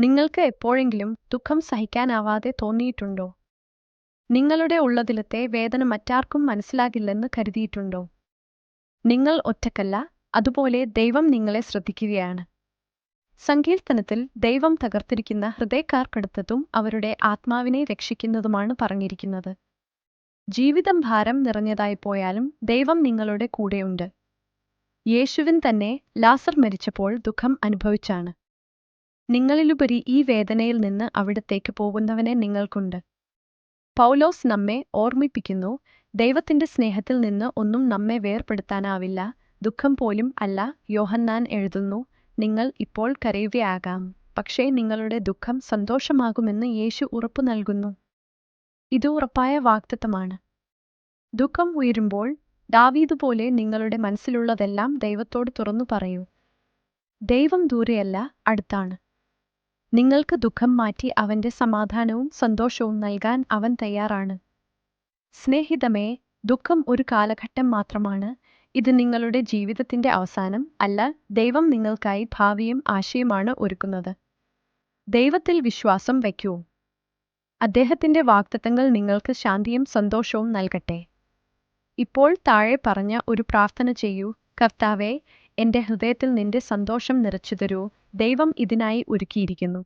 നിങ്ങൾക്ക് എപ്പോഴെങ്കിലും ദുഃഖം സഹിക്കാനാവാതെ തോന്നിയിട്ടുണ്ടോ? നിങ്ങളുടെ ഉള്ളതിലത്തെ വേദന മറ്റാർക്കും മനസ്സിലാകില്ലെന്ന് കരുതിയിട്ടുണ്ടോ? നിങ്ങൾ ഒറ്റക്കല്ല അതുപോലെ ദൈവം നിങ്ങളെ ശ്രദ്ധിക്കുകയാണ്. സങ്കീർത്തനത്തിൽ ദൈവം തകർത്തിരിക്കുന്ന ഹൃദയക്കാർക്കടുത്തതും അവരുടെ ആത്മാവിനെ രക്ഷിക്കുന്നതുമാണ് പറഞ്ഞിരിക്കുന്നത്. ജീവിതം ഭാരം നിറഞ്ഞതായി പോയാലും ദൈവം നിങ്ങളുടെ കൂടെയുണ്ട്. യേശുവിൻ തന്നെ ലാസർ മരിച്ചപ്പോൾ ദുഃഖം അനുഭവിച്ചാണ്. നിങ്ങളിലുപരി ഈ വേദനയിൽ നിന്ന് അവിടത്തേക്ക് പോകുന്നവനെ നിങ്ങൾക്കുണ്ട്. പൗലോസ് നമ്മെ ഓർമ്മിപ്പിക്കുന്നു ദൈവത്തിന്റെ സ്നേഹത്തിൽ നിന്ന് ഒന്നും നമ്മെ വേർപെടുത്താനാവില്ല ദുഃഖം പോലും അല്ല യോഹന്നാൻ എഴുതുന്നു നിങ്ങൾ ഇപ്പോൾ കരയുകയാകാം പക്ഷേ നിങ്ങളുടെ ദുഃഖം സന്തോഷമാകുമെന്ന് യേശു ഉറപ്പു നൽകുന്നു. ഇത് ഉറപ്പായ വാക്തത്വമാണ് ദുഃഖം ഉയരുമ്പോൾ ദാവീദ് പോലെ നിങ്ങളുടെ മനസ്സിലുള്ളതെല്ലാം ദൈവത്തോട് തുറന്നു പറയൂ. ദൈവം ദൂരെയല്ല അടുത്താണ്. നിങ്ങൾക്ക് ദുഃഖം മാറ്റി അവന്റെ സമാധാനവും സന്തോഷവും നൽകാൻ അവൻ തയ്യാറാണ്. സ്നേഹിതമേ ദുഃഖം ഒരു കാലഘട്ടം മാത്രമാണ്. ഇത് നിങ്ങളുടെ ജീവിതത്തിന്റെ അവസാനം അല്ല ദൈവം നിങ്ങൾക്കായി ഭാവിയും ആശയമാണ് ഒരുക്കുന്നത്. ദൈവത്തിൽ വിശ്വാസം വയ്ക്കൂ. അദ്ദേഹത്തിന്റെ വാക്തത്വങ്ങൾ നിങ്ങൾക്ക് ശാന്തിയും സന്തോഷവും നൽകട്ടെ. ഇപ്പോൾ താഴെ പറഞ്ഞ ഒരു പ്രാർത്ഥന ചെയ്യൂ. കർത്താവെ എന്റെ ഹൃദയത്തിൽ നിന്റെ സന്തോഷം നിറച്ചു തരൂ ദൈവം ഇതിനായി ഒരുക്കിയിരിക്കുന്നു